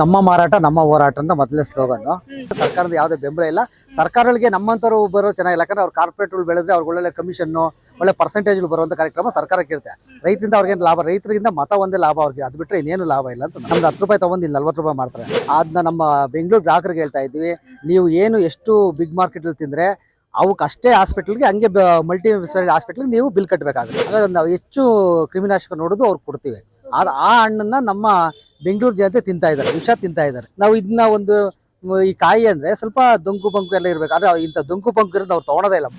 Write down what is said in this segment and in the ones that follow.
ನಮ್ಮ ಮಾರಾಟ ನಮ್ಮ ಹೋರಾಟ ಅಂತ ಮೊದಲೇ ಸ್ಲೋಗನ್. ಸರ್ಕಾರದ ಯಾವುದೇ ಬೆಂಬಲ ಇಲ್ಲ. ಸರ್ಕಾರಗಳಿಗೆ ನಮ್ಮಂತರು ಬರೋ ಚೆನ್ನಾಗಿಲ್ಲ ಯಾಕಂದ್ರೆ ಅವ್ರು ಕಾರ್ಪೊರೇಟ್ಗಳು ಬೆಳೆದ್ರೆ ಅವ್ರಿಗೆ ಒಳ್ಳೆ ಕಮಿಷನ್ ಒಳ್ಳೆ ಪರ್ಸೆಂಟೇಜ್ ಬರುವಂತ ಕಾರ್ಯಕ್ರಮ ಸರ್ಕಾರಕ್ಕೆ ಇರುತ್ತೆ ರೈತರಿಂದ ಅವ್ರಿಗೇನು ಲಾಭ? ರೈತರಿಂದ ಮತ ಒಂದೇ ಲಾಭ ಅವ್ರಿಗೆ. ಅದು ಬಿಟ್ಟರೆ ಇನ್ನೇನು ಲಾಭ ಇಲ್ಲ ಅಂತ ನಮ್ದು ಹತ್ತು ರೂಪಾಯಿ ತಗೊಂಡು ಇಲ್ಲಿ ನಲ್ವತ್ತು ರೂಪಾಯಿ ಮಾಡ್ತಾರೆ. ಅದನ್ನ ನಮ್ಮ ಬೆಂಗಳೂರು ಗ್ರಾಹಕರಿಗೆ ಹೇಳ್ತಾ ಇದ್ವಿ. ನೀವು ಏನು ಎಷ್ಟು ಬಿಗ್ ಮಾರ್ಕೆಟ್ ತಿಂದ್ರೆ ಅವಕ್ಕೆ ಅಷ್ಟೇ ಹಾಸ್ಪಿಟ್ಲ್ಗೆ ಹಂಗೆ ಮಲ್ಟಿ ಸ್ಪೆಷಾಲಿಟಿ ಹಾಸ್ಪಿಟ್ಲ್ಗೆ ನೀವು ಬಿಲ್ ಕಟ್ಟಬೇಕಾಗುತ್ತೆ ಹಾಗಾಗಿ ನಾವು ಹೆಚ್ಚು ಕ್ರಿಮಿನಾಶಕ ನೋಡೋದು ಅವ್ರಿಗೆ ಕೊಡ್ತೀವಿ. ಆದ ಆ ಹಣ್ಣನ್ನು ನಮ್ಮ ಬೆಂಗಳೂರು ಜನತೆ ತಿಂತಾ ಇದ್ದಾರೆ ವಿಷ ತಿಂತಾ ಇದ್ದಾರೆ. ನಾವು ಇದನ್ನ ಒಂದು, ಈ ಕಾಯಿ ಅಂದ್ರೆ ಸ್ವಲ್ಪ ದೊಂಕು ಪಂಕು ಎಲ್ಲ ಇರ್ಬೇಕು. ಆದ್ರೆ ಇಂಥ ದೊಂಕು ಬಂಕು ಇರೋದು ಅವ್ರು ತಗೊಳೋದೇ ಇಲ್ಲ.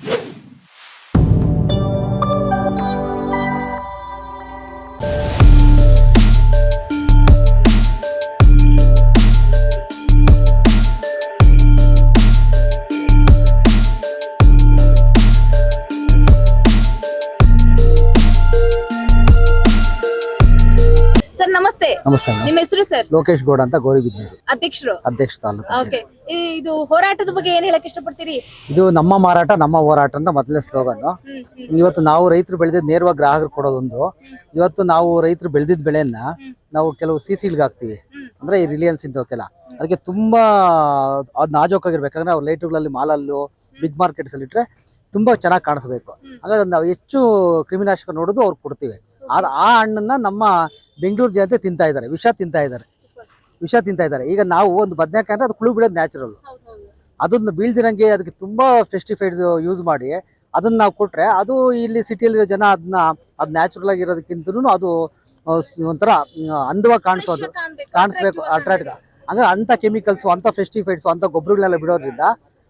ನಮಸ್ತೆ. ನಮಸ್ತೆ ಮೇಡಮ್. ನಿಮ್ಮ ಹೆಸರು ಸರ್? ಲೋಕೇಶ್ ಗೌಡ ಅಂತ ಗೌರಿಬಿದ್ನೂರು ಅಧ್ಯಕ್ಷರು? ಅಧ್ಯಕ್ಷ ತಾಲೂಕು ಓಕೆ. ಇದು ಹೋರಾಟದ ಬಗ್ಗೆ ಏನ್ ಹೇಳಕ್ ಇಷ್ಟಪಡ್ತೀರಿ? ಇದು ನಮ್ಮ ಮಾರಾಟ ನಮ್ಮ ಹೋರಾಟ ಅಂತ ಮೊದಲೇ ಸ್ಲೋಗನ್ ಹ್ಮ್ ಹ್ಮ್. ಇವತ್ತು ನಾವು ರೈತರು ಬೆಳೆದಿದ್ದು ನೇರವಾಗಿ ಗ್ರಾಹಕರು ಕೊಡೋದೊಂದು. ಇವತ್ತು ನಾವು ರೈತರು ಬೆಳೆದಿದ್ದ ಬೆಳೆಯನ್ನ ನಾವು ಕೆಲವು ಸಿ ಸಿಲ್ಗೆ ಹಾಕ್ತಿವಿ. ಅಂದ್ರೆ ಈ ರಿಲಿಯನ್ಸ್ ಇಂಥವಕ್ಕೆಲ್ಲ ಅದಕ್ಕೆ ತುಂಬಾ ನಾಜೋಕ್ ಆಗಿರ್ಬೇಕಂದ್ರೆ ಅವ್ರ ಲೈಟ್ಗಳಲ್ಲಿ ಮಾಲಲ್ಲೂ ಬಿಗ್ ಮಾರ್ಕೆಟ್ಸ್ ಅಲ್ಲಿ ಇಟ್ರೆ ತುಂಬಾ ಚೆನ್ನಾಗಿ ಕಾಣಿಸ್ಬೇಕು. ಹಾಗಾದ್ರೆ ನಾವು ಹೆಚ್ಚು ಕ್ರಿಮಿನಾಶಕ ನೋಡೋದು ಅವ್ರು ಕೊಡ್ತೀವಿ. ಆದ ಆ ಹಣ್ಣನ್ನ ನಮ್ಮ ಬೆಂಗಳೂರು ಜನತೆ ತಿಂತಾ ಇದ್ದಾರೆ. ವಿಷ ತಿಂತಾ ಇದ್ದಾರೆ. ವಿಷ ತಿಂತಾ ಇದ್ದಾರೆ. ಈಗ ನಾವು ಒಂದು ಬದನೆಕಾಯಿ ಅಂದ್ರೆ ಅದು ಕುಳು ಬಿಡೋದು ನ್ಯಾಚುರಲ್ ಅದನ್ನ ಬೀಳ್ದಿರಂಗೆ ಅದಕ್ಕೆ ತುಂಬಾ ಫೆಸ್ಟಿಫೈಡ್ಸ್ ಯೂಸ್ ಮಾಡಿ ಅದನ್ನ ನಾವು ಕೊಟ್ರೆ ಅದು ಇಲ್ಲಿ ಸಿಟಿಯಲ್ಲಿರೋ ಜನ ಅದನ್ನ ಅದು ನ್ಯಾಚುರಲ್ ಆಗಿರೋದಕ್ಕಿಂತನೂ ಅದು ಒಂಥರ ಅಂದವಾಗಿ ಕಾಣಿಸೋದು. ಕಾಣಿಸ್ಬೇಕು ಅಟ್ರಾಕ್ಟ್ ಹಂಗ ಅಂತ ಕೆಮಿಕಲ್ಸ್ ಅಂತ ಫೆಸ್ಟಿಫೈಡ್ಸ್ ಅಂತ ಗೊಬ್ಬರಗಳೆಲ್ಲ ಬಿಡೋದ್ರಿಂದ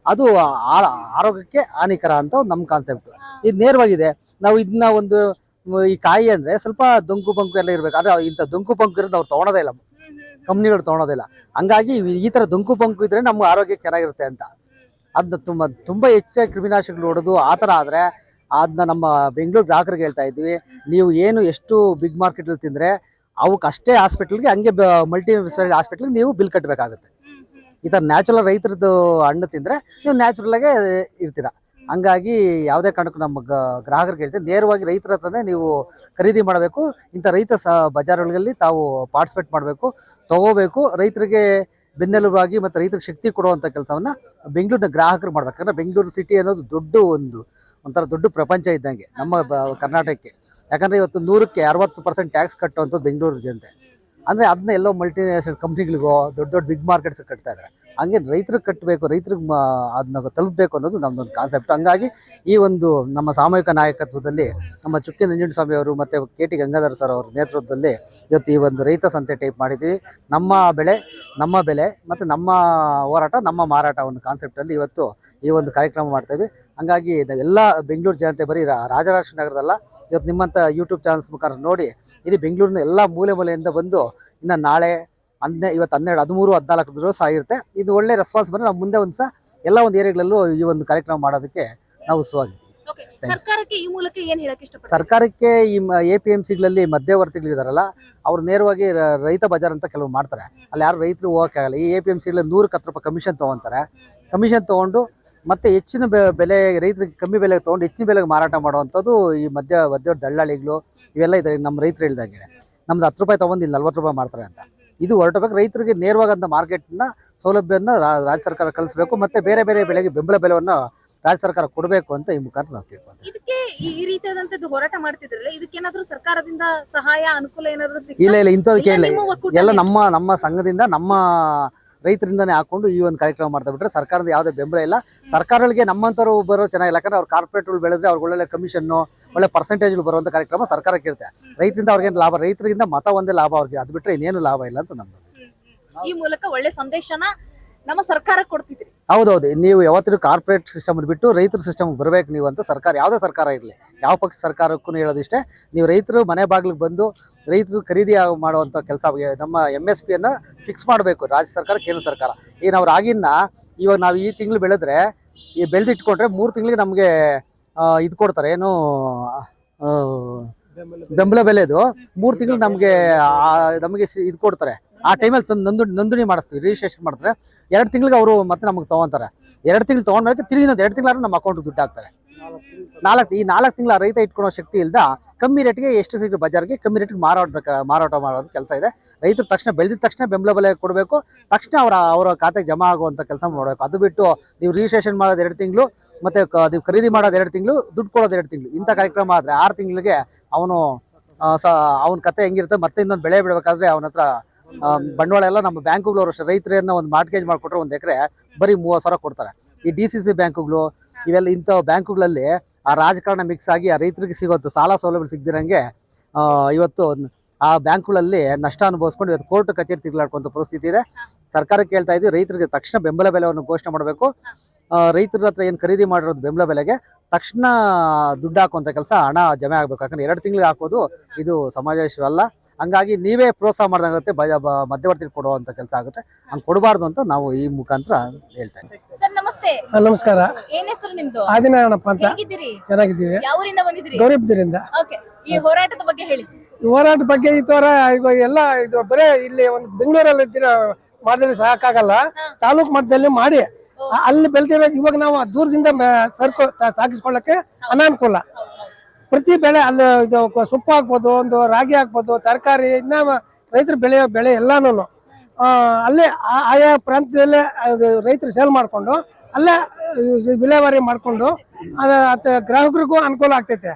ಅದು ಆ- ಆರೋಗ್ಯಕ್ಕೆ ಹಾನಿಕರ ಅಂತ ಒಂದು ನಮ್ಮ ಕಾನ್ಸೆಪ್ಟ್ ಇದು ನೇರವಾಗಿದೆ. ನಾವು ಇದನ್ನ ಒಂದು ಈ ಕಾಯಿ ಅಂದ್ರೆ ಸ್ವಲ್ಪ ದೊಂಕು ಪಂಕು ಎಲ್ಲ ಇರ್ಬೇಕು. ಆದ್ರೆ ಇಂಥ ದೊಂಕು ಬಂಕು ಇರೋದು ಅವ್ರು ತಗೊಳೋದೇ ಇಲ್ಲ. ಕಂಪ್ನಿಗಳು ತಗೊಳೋದಿಲ್ಲ ಹಂಗಾಗಿ ಈ- ತರ ದೊಂಕು ಪಂಕು ಇದ್ರೆ ನಮ್ಮ ಆರೋಗ್ಯ ಚೆನ್ನಾಗಿರುತ್ತೆ ಅಂತ. ಅದನ್ನ ತುಂಬ ತುಂಬಾ ಹೆಚ್ಚಾಗಿ ಕ್ರಿಮಿನಾಶಕಗಳು ಹೊಡೆದು ಆ ಥರ ಆದ್ರೆ ಅದನ್ನ ನಮ್ಮ ಬೆಂಗಳೂರು ಗ್ರಾಹಕರಿಗೆ ಹೇಳ್ತಾ ಇದ್ವಿ. ನೀವು ಏನು ಎಷ್ಟು ಬಿಗ್ ಮಾರ್ಕೆಟ್ ತಿಂದ್ರೆ ಅವಕ್ಕೆ ಅಷ್ಟೇ ಹಾಸ್ಪಿಟಲ್ಗೆ ಹಂಗೆ ಮಲ್ಟಿ ಸ್ಪೆಷಾಲಿಟಿ ಹಾಸ್ಪಿಟಲ್ಗೆ ನೀವು ಬಿಲ್ ಕಟ್ಟಬೇಕಾಗುತ್ತೆ. ಈ ಥರ ನ್ಯಾಚುರಲ್ ರೈತರದ್ದು ಹಣ್ಣು ತಿಂದ್ರೆ ನೀವು ನ್ಯಾಚುರಲ್ ಆಗೇ ಇರ್ತೀರ. ಹಂಗಾಗಿ ಯಾವುದೇ ಕಾರಣಕ್ಕೂ ನಮ್ಮ ಗ್ರಾಹಕರಿಗೆ ಹೇಳ್ತೀವಿ ನೇರವಾಗಿ ರೈತರ ಹತ್ರನೇ ನೀವು ಖರೀದಿ ಮಾಡಬೇಕು. ಇಂಥ ರೈತ ಸ, ಬಜಾರ್ಗಳಲ್ಲಿ ತಾವು ಪಾರ್ಟಿಸಿಪೇಟ್ ಮಾಡಬೇಕು, ತಗೋಬೇಕು. ರೈತರಿಗೆ ಬೆನ್ನೆಲುಬಾಗಿ ಮತ್ತು ರೈತರಿಗೆ ಶಕ್ತಿ ಕೊಡುವಂಥ ಕೆಲಸವನ್ನು ಬೆಂಗಳೂರಿನ ಗ್ರಾಹಕರು ಮಾಡಬೇಕು. ಯಾಕಂದರೆ ಬೆಂಗಳೂರು ಸಿಟಿ ಅನ್ನೋದು ದೊಡ್ಡ ಒಂದು, ಒಂಥರ ದೊಡ್ಡ ಪ್ರಪಂಚ ಇದ್ದಂಗೆ ನಮ್ಮ ಕರ್ನಾಟಕಕ್ಕೆ. ಯಾಕಂದರೆ ಇವತ್ತು ನೂರಕ್ಕೆ ಅರವತ್ತು ಪರ್ಸೆಂಟ್ ಟ್ಯಾಕ್ಸ್ ಕಟ್ಟುವಂಥದ್ದು ಬೆಂಗಳೂರು ಜನತೆ. ಅಂದ್ರೆ ಅದನ್ನ ಎಲ್ಲೋ ಮಲ್ಟಿನ್ಯಾಷನಲ್ ಕಂಪ್ನಿಗಳಿಗೋ ದೊಡ್ಡ ದೊಡ್ಡ ಬಿಗ್ ಮಾರ್ಕೆಟ್ಸ್ ಕಟ್ತಾ ಇದ್ದಾರೆ ಹಂಗೆ ರೈತರಿಗೆ ಕಟ್ಟಬೇಕು ರೈತರಿಗೆ ಅದನ್ನ ತಲುಪಬೇಕು ಅನ್ನೋದು ನಮ್ದೊಂದು ಕಾನ್ಸೆಪ್ಟ್ ಹಂಗಾಗಿ ಈ ಒಂದು ನಮ್ಮ ಸಾಮೂಹಿಕ ನಾಯಕತ್ವದಲ್ಲಿ ನಮ್ಮ ಚುಕ್ಕಿ ನಂಜುಂಡಸ್ವಾಮಿ ಅವರು ಮತ್ತೆ ಕೆ ಟಿ ಗಂಗಾಧರ್ ಸರ್ ಅವರ ನೇತೃತ್ವದಲ್ಲಿ ಇವತ್ತು ಈ ಒಂದು ರೈತ ಸಂತೆ ಟೈಪ್ ಮಾಡಿದ್ದೀವಿ. ನಮ್ಮ ಬೆಳೆ, ನಮ್ಮ ಬೆಲೆ ಮತ್ತು ನಮ್ಮ ಹೋರಾಟ, ನಮ್ಮ ಮಾರಾಟ ಒಂದು ಕಾನ್ಸೆಪ್ಟಲ್ಲಿ ಇವತ್ತು ಈ ಒಂದು ಕಾರ್ಯಕ್ರಮ ಮಾಡ್ತಾ ಇದ್ವಿ. ಹಂಗಾಗಿ ಎಲ್ಲ ಬೆಂಗಳೂರು ಜನತೆ ಬರೀ ರಾ- ರಾಜರಾಜೇಶ್ವರಿ ನಗರದಲ್ಲ, ಇವತ್ತು ನಿಮ್ಮಂಥ ಯೂಟ್ಯೂಬ್ ಚಾನಲ್ಸ್ ಮುಖಾಂತರ ನೋಡಿ ಇದು ಬೆಂಗಳೂರಿನ ಎಲ್ಲ ಮೂಲೆ ಮೂಲೆಯಿಂದ ಬಂದು ಇನ್ನು ನಾಳೆ ಹನ್ನೆ ಇವತ್ತು ಹನ್ನೆರಡು ಹದಿಮೂರು ಹದಿನಾಲ್ಕು ದಿವಸ ಆಗಿರುತ್ತೆ. ಇದು ಒಳ್ಳೆ ರೆಸ್ಪಾನ್ಸ್ ಬಂದರೆ ನಾವು ಮುಂದೆ ಒಂದು ಸಹ ಎಲ್ಲ ಒಂದು ಏರಿಯಾಗಳಲ್ಲೂ ಈ ಒಂದು ಕಾರ್ಯಕ್ರಮ ಮಾಡೋದಕ್ಕೆ ನಾವು ಉತ್ಸುವಾಗಿದ್ದೀವಿ. ಸರ್ಕಾರಕ್ಕೆ ಈ ಮೂಲಕ ಏನು ಹೇಳಕ್ಕೆ ಇಷ್ಟ ಸರ್ಕಾರಕ್ಕೆ ಈ ಎ ಪಿ ಎಂ ಸಿಗಳಲ್ಲಿ ಮಧ್ಯವರ್ತಿಗಳಿದಾರಲ್ಲ ಅವ್ರು ನೇರವಾಗಿ ರೈತ ಬಜಾರ್ ಅಂತ ಕೆಲವು ಮಾಡ್ತಾರೆ. ಅಲ್ಲಿ ಯಾರು ರೈತರು ಹೋಗಕ್ಕಾಗಲ್ಲ ಈ ಎ ಪಿ ಎಂ ಸಿಗಳಲ್ಲಿ ನೂರಕ್ಕೆ ಹತ್ತು ರೂಪಾಯಿ ಕಮಿಷನ್ ತೊಗೊಂತಾರೆ. ಕಮಿಷನ್ ತೊಗೊಂಡು ಮತ್ತೆ ಹೆಚ್ಚಿನ ಬೆಲೆ ರೈತರಿಗೆ ಕಮ್ಮಿ ಬೆಲೆಗೆ ತೊಗೊಂಡು ಹೆಚ್ಚಿನ ಬೆಲೆಗೆ ಮಾರಾಟ ಮಾಡುವಂಥದ್ದು ಈ ಮಧ್ಯ ಮಧ್ಯ ದಳ್ಳಾಳಿಗಳು ಇವೆಲ್ಲ ಇದೆ ನಮ್ಮ ರೈತರು ಹೇಳಿದಾಗೆ. ನಮ್ದು ಹತ್ತು ರೂಪಾಯಿ ತೊಗೊಂಡು ಇಲ್ಲಿ ನಲ್ವತ್ತು ರೂಪಾಯಿ ಮಾಡ್ತಾರೆ ಅಂತ. ಇದು ಹೊರಟಬೇಕು ರೈತರಿಗೆ ನೇರವಾಗಂತ ಮಾರ್ಕೆಟ್ನ ಸೌಲಭ್ಯನ ರಾಜ್ಯ ಸರ್ಕಾರ ಕಳಿಸ್ಬೇಕು ಮತ್ತೆ ಬೇರೆ ಬೇರೆ ಬೆಳೆಗೆ ಬೆಂಬಲ ಬೆಲೆವನ್ನು ರಾಜ್ಯ ಸರ್ಕಾರ ಕೊಡಬೇಕು ಅಂತ ಈ ಮುಖಾಂತರ ನಾವು ಕೇಳ್ಕೊಂತೀವಿ. ಇದಕ್ಕೆ ಈ ರೀತಿಯಾದಂಥದ್ದು ರೀತಿಯಾದಂತದ್ದು ಹೋರಾಟ ಮಾಡ್ತಿದ್ರಲ್ಲ ಇದಕ್ಕೇನಾದ್ರೂ ಸರ್ಕಾರದಿಂದ ಸಹಾಯ ಅನುಕೂಲ ಏನಾದರೂ ಇಲ್ಲ ಇಲ್ಲ ಇಂಥದಕ್ಕೆ ಇಲ್ಲ, ಎಲ್ಲ ನಮ್ಮ ನಮ್ಮ ಸಂಘದಿಂದ ನಮ್ಮ ರೈತರಿಂದನೇ ಹಾಕೊಂಡು ಈ ಒಂದು ಕಾರ್ಯಕ್ರಮ ಮಾಡ್ತಾ ಬಿಟ್ರೆ ಸರ್ಕಾರದ ಯಾವುದೇ ಬೆಂಬಲ ಇಲ್ಲ. ಸರ್ಕಾರಗಳಿಗೆ ನಮ್ಮಂತರು ಬರೋ ಚೆನ್ನಾಗಿಲ್ಲ ಯಾಕಂದ್ರೆ ಅವ್ರು ಕಾರ್ಪೊರೇಟ್ಗಳು ಬೆಳೆದ್ರೆ ಅವ್ರಿಗೆ ಒಳ್ಳೆ ಕಮಿಷನ್ ಒಳ್ಳೆ ಪರ್ಸೆಂಟೇಜ್ ಬರುವಂತ ಕಾರ್ಯಕ್ರಮ ಸರ್ಕಾರ ಇರುತ್ತೆ ರೈತರಿಂದ ಅವ್ರಿಗೇನು ಲಾಭ? ರೈತರಿಂದ ಮತ ಒಂದೇ ಲಾಭ ಅವ್ರಿಗೆ. ಅದು ಬಿಟ್ರೆ ಇನ್ನೇನು ಲಾಭ ಇಲ್ಲ ಅಂತ ನಮ್ದು. ಈ ಮೂಲಕ ಒಳ್ಳೆ ಸಂದೇಶನ ನಮ್ಮ ಸರ್ಕಾರ ಕೊಡ್ತಿದ್ರಿ. ಹೌದೌದು. ನೀವು ಯಾವತ್ತಿನ ಕಾರ್ಪೊರೇಟ್ ಸಿಸ್ಟಮ್ ಬಿಟ್ಟು ರೈತರ ಸಿಸ್ಟಮ್ ಬರಬೇಕು ನೀವು ಅಂತ ಸರ್ಕಾರ, ಯಾವುದೇ ಸರ್ಕಾರ ಇರಲಿ. ಯಾವ ಪಕ್ಷ ಸರ್ಕಾರಕ್ಕೂ ಹೇಳೋದಿಷ್ಟೇ. ನೀವು ರೈತರು ಮನೆ ಬಾಗಿಲಿಗೆ ಬಂದು ರೈತರು ಖರೀದಿ ಮಾಡುವಂಥ ಕೆಲಸ ನಮ್ಮ ಎಂ ಎಸ್ ಫಿಕ್ಸ್ ಮಾಡಬೇಕು ರಾಜ್ಯ ಸರ್ಕಾರ, ಕೇಂದ್ರ ಸರ್ಕಾರ. ಈಗ ನಾವು ರಾಗಿನ ಇವಾಗ ನಾವು ಈ ತಿಂಗಳು ಬೆಳೆದ್ರೆ ಈ ಬೆಳೆದಿಟ್ಕೊಂಡ್ರೆ ಮೂರು ತಿಂಗಳಿಗೆ ನಮಗೆ ಇದು ಕೊಡ್ತಾರೆ. ಏನು ಬೆಂಬಲ ಬೆಲೆದು ಮೂರು ತಿಂಗಳು ನಮಗೆ ನಮಗೆ ಇದು ಕೊಡ್ತಾರೆ. ಆ ಟೈಮಲ್ಲಿ ತಂದು ನಂದು ನೋಂದಣಿ ಮಾಡಿಸ್ತೀವಿ ರಿಜಿಸ್ಟ್ರೇಷನ್ ಮಾಡಿದ್ರೆ ಎರಡು ತಿಂಗಳಿಗೆ ಅವರು ಮತ್ತೆ ನಮಗೆ ತೊಗೊಂತಾರೆ. ಎರಡು ತಿಂಗಳು ತೊಗೊಂಡ್ಮೇಲೆ ತಿರುಗಿ ಇನ್ನೊಂದು ಎರಡು ತಿಂಗಳಾದ್ರೂ ನಮ್ಮ ಅಕೌಂಟ್ ದುಡ್ಡು ಹಾಕ್ತಾರೆ. ನಾಲ್ಕು ಈ ನಾಲ್ಕು ತಿಂಗಳ ರೈತ ಇಟ್ಕೊಳ್ಳೋ ಶಕ್ತಿ ಇಲ್ದ ಕಮ್ಮಿ ರೇಟ್ಗೆ ಎಷ್ಟು ಸಿಗುತ್ತೆ ಬಜಾರ್ಗೆ ಕಮ್ಮಿ ರೇಟ್ಗೆ ಮಾರಾಟ ಮಾರಾಟ ಮಾಡೋದು ಕೆಲಸ ಇದೆ. ರೈತರು ತಕ್ಷಣ ಬೆಳೆದಿದ ತಕ್ಷಣ ಬೆಂಬಲ ಬೆಲೆ ಕೊಡಬೇಕು. ತಕ್ಷಣ ಅವರ ಅವರ ಖಾತೆಗೆ ಜಮಾ ಆಗುವಂಥ ಕೆಲಸ ಮಾಡಬೇಕು. ಅದು ಬಿಟ್ಟು ನೀವು ರಿಜಿಸ್ಟ್ರೇಷನ್ ಮಾಡೋದು ಎರಡು ತಿಂಗಳು, ಮತ್ತೆ ನೀವು ಖರೀದಿ ಮಾಡೋದು ಎರಡು ತಿಂಗಳು, ದುಡ್ಡು ಕೊಡೋದು ಎರಡು ತಿಂಗಳು. ಇಂಥ ಕಾರ್ಯಕ್ರಮ ಆದರೆ ಆರು ತಿಂಗಳಿಗೆ ಅವನು ಸ ಅವನ ಕತೆ ಹೆಂಗಿರುತ್ತೆ, ಮತ್ತೆ ಇನ್ನೊಂದು ಬೆಳೆ ಬಿಡಬೇಕಾದ್ರೆ ಅವನ ಹತ್ರ ಬಂಡವಾಳ ಎಲ್ಲ ನಮ್ಮ ಬ್ಯಾಂಕುಗಳು ಅಷ್ಟೇ. ರೈತರನ್ನ ಒಂದು ಮಾರ್ಟ್ಗೇಜ್ ಮಾಡಿಕೊಟ್ರೆ ಒಂದು ಎಕರೆ ಬರೀ ಮೂವತ್ತು ಸಾವಿರ ಕೊಡ್ತಾರೆ. ಈ ಡಿ ಸಿ ಸಿ ಬ್ಯಾಂಕುಗಳು, ಇವೆಲ್ಲ ಇಂಥ ಬ್ಯಾಂಕುಗಳಲ್ಲಿ ಆ ರಾಜಕಾರಣ ಮಿಕ್ಸ್ ಆಗಿ ಆ ರೈತರಿಗೆ ಸಿಗೋದು ಸಾಲ ಸೌಲಭ್ಯ ಸಿಗದಿರಂಗೆ ಇವತ್ತು ಆ ಬ್ಯಾಂಕ್ಗಳಲ್ಲಿ ನಷ್ಟ ಅನುಭವಿಸ್ಕೊಂಡು ಇವತ್ತು ಕೋರ್ಟ್ ಕಚೇರಿ ತಿರುಗಾಡ್ಕೊಂತ ಪರಿಸ್ಥಿತಿ ಇದೆ. ಸರ್ಕಾರಕ್ಕೆ ಹೇಳ್ತಾ ಇದ್ದೀವಿ ರೈತರಿಗೆ ತಕ್ಷಣ ಬೆಂಬಲ ಬೆಲೆಯನ್ನು ಘೋಷಣೆ ಮಾಡಬೇಕು. ರೈತರ ಹತ್ರ ಏನು ಖರೀದಿ ಮಾಡಿರೋದು ಬೆಂಬಲ ಬೆಲೆಗೆ ತಕ್ಷಣ ದುಡ್ಡು ಹಾಕುವಂಥ ಕೆಲಸ ಹಣ ಜಮೆ ಆಗಬೇಕು. ಯಾಕಂದ್ರೆ ಎರಡು ತಿಂಗಳಿಗೆ ಹಾಕೋದು ಇದು ಸಮಾಜವಲ್ಲ ಹಂಗಾಗಿ ನೀವೇ ಪ್ರೋತ್ಸಾಹ ಮಾಡ್ದಂಗಾಗುತ್ತೆ ಬಜ ಬ- ಮಧ್ಯವರ್ತಿ ಕೊಡುವಂಥ ಕೆಲಸ ಆಗುತ್ತೆ. ಹಂಗೆ ಕೊಡಬಾರ್ದು ಅಂತ ನಾವು ಈ ಮುಖಾಂತರ ಹೇಳ್ತಾ ಇದ್ದೀವಿ. ಸರ್ ನಮಸ್ತೆ. ನಮಸ್ಕಾರ. ಏನ್ ಹೆಸರು ನಿಮ್ದು? ಆದಿನಾರಾಯಣಪ್ಪ ಅಂತ? ಹೇಗಿದ್ದೀರಿ? ಚೆನ್ನಾಗಿದ್ದೀವಿ. ಯಾವೂರಿಂದ ಬಂದಿದ್ರಿ ಗೌರಿಬಿದರಿಂದ. ಓಕೆ. ಈ ಹೋರಾಟದ ಬಗ್ಗೆ ಹೇಳಿ. ಈ ಹೋರಾಟ ಬಗ್ಗೆ ಈ ತರ ಈಗ ಎಲ್ಲ ಇದು ಬರೇ ಇಲ್ಲಿ ಒಂದು ಬೆಂಗಳೂರಲ್ಲಿ ಇದ್ದೀರ ಮಾಡಿದ್ರೆ ಸಾಕಾಗಲ್ಲ ತಾಲೂಕು ಮಟ್ಟದಲ್ಲಿ ಮಾಡಿ. ಅಲ್ಲಿ ಬೆಳೆದಿರೋ ಇವಾಗ ನಾವು ದೂರದಿಂದ ಸರಕು ಸಾಗಿಸ್ಕೊಳ್ಳಕ್ಕೆ ಅನಾನುಕೂಲ. ಪ್ರತಿ ಬೆಳೆ ಅಲ್ಲಿ ಇದು ಸೊಪ್ಪು ಹಾಕ್ಬೋದು, ಒಂದು ರಾಗಿ ಹಾಕ್ಬೋದು, ತರಕಾರಿ, ಇನ್ನ ರೈತರು ಬೆಳೆಯೋ ಬೆಳೆ ಎಲ್ಲಾನು ಅಲ್ಲೇ ಆಯಾ ಪ್ರಾಂತ್ಯದಲ್ಲೇ ರೈತರು ಸೇಲ್ ಮಾಡಿಕೊಂಡು, ಅಲ್ಲೇ ವಿಲೇವಾರಿ ಮಾಡಿಕೊಂಡು, ಅದು ಗ್ರಾಹಕರಿಗೂ ಅನುಕೂಲ ಆಗ್ತೈತೆ.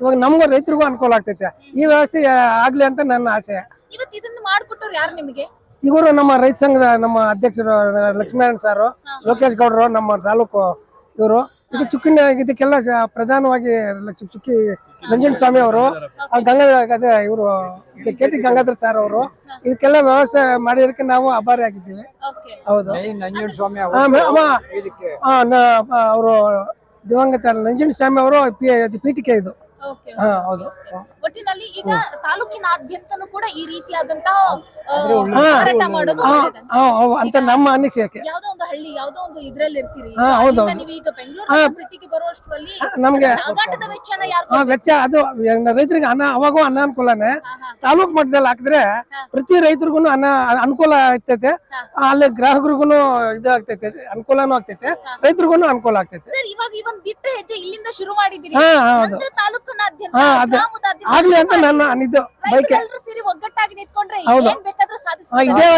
ಇವಾಗ ನಮಗೂ ರೈತರಿಗೂ ಅನುಕೂಲ ಆಗ್ತೈತೆ. ಈ ವ್ಯವಸ್ಥೆ ಆಗಲಿ ಅಂತ ನನ್ನ ಆಸೆ. ಇವತ್ತು ಇದನ್ನ ಮಾಡ್ಕೊಟ್ಟವ್ರು ಯಾರು ನಿಮಗೆ? ಇವರು ನಮ್ಮ ರೈತ ಸಂಘದ ನಮ್ಮ ಅಧ್ಯಕ್ಷರು ಲಕ್ಷ್ಮೀನಾರಾಯಣ ಸಾರು ಲೋಕೇಶ್ ಗೌಡ್ರು ನಮ್ಮ ತಾಲೂಕು ಇವರು. ಇದು ಚುಕ್ಕಿನ ಇದಕ್ಕೆಲ್ಲ ಪ್ರಧಾನವಾಗಿ ಚುಕ್ಕಿ ನಂಜನ ಸ್ವಾಮಿ ಅವರು ಆ ಗಂಗಾಧರ ಅದೇ ಇವರು ಕೆ ಟಿ ಗಂಗಾಧರ್ ಸರ್ ಅವರು. ಇದಕ್ಕೆಲ್ಲ ವ್ಯವಸ್ಥೆ ಮಾಡಿದಕ್ಕೆ ನಾವು ಅಭಾರಿ ಆಗಿದ್ದೀವಿ. ಓಕೆ ಹೌದು. ಅವರು. ದಿವಂಗತ ನಂಜನ ಸ್ವಾಮಿ ಅವರು ಪೀಠಿಕೆ ಇದು. ಹಾ ಹೌದು. ಒಟ್ಟಿನಲ್ಲಿ ಈಗ ತಾಲೂಕಿನಾದ್ಯಂತನೂ ಕೂಡ ಈ ರೀತಿಯಾದಂತಹ ಹೋರಾಟ ಮಾಡೋದು ಹಾ, ಹೌದು, ಅಂತ ನಮ್ಮ ಅನಿಸಿಕೆ. ಯಾವ್ದೋ ಒಂದು ಹಳ್ಳಿ ಯಾವ್ದೋ ಒಂದು ಇದ್ರಲ್ಲಿ ಇರ್ತೀರಿ ಹಾ, ಹೌದು, ಅಲ್ಲಿಂದ ಹೌದು. ನೀವು ಈಗ ಬೆಂಗಳೂರು ಸಿಟಿಗೆ ಬರುವಷ್ಟರಲ್ಲಿ ನಮ್ಗೆ ಸಾಗಾಟದ ವೆಚ್ಚನ ಯಾರು ಆ ವೆಚ್ಚ ಅದು. ರೈತರಿಗೆ ಅನ್ನ ಅವಾಗೂ ಅನಾನುಕೂಲನೇ. ತಾಲೂಕ್ ಮಟ್ಟದಲ್ಲಿ ಹಾಕಿದ್ರೆ ಪ್ರತಿ ರೈತರಿಗೂ ಅನ್ನ ಅನುಕೂಲ ಆಗ್ತೈತೆ. ಅಲ್ಲಿ ಗ್ರಾಹಕರಿಗೂ ಇದು ಆಗ್ತೈತೆ ಅನುಕೂಲನೂ ಆಗ್ತೈತೆ. ರೈತರಿಗೂ ಅನುಕೂಲ ಆಗ್ತೈತೆ. ಸರ್ ಇವಾಗ ಈ ಒಂದು ದಿಟ್ಟ ಹೆಜ್ಜೆ ಇಲ್ಲಿಂದ ಶುರು ಮಾಡಿದಿರಿ ಹಾ ಹೌದು. ನಂತರ ತಾಲೂಕಿನಾದ್ಯಂತ ಹಾ, ಅದೇ. ಆಗ್ಲಿ ಅಂತ. ನನ್ನ ಇದು ಬೈಕ್ ರೈತರೆಲ್ಲರೂ ಸೇರಿ ಒಗ್ಗಟ್ಟಾಗಿ ನಿಂತ್ಕೊಂಡ್ರೆ ಹೌದು. ಏನ್ ಬೇಕಾದ್ರೂ ಇದೇ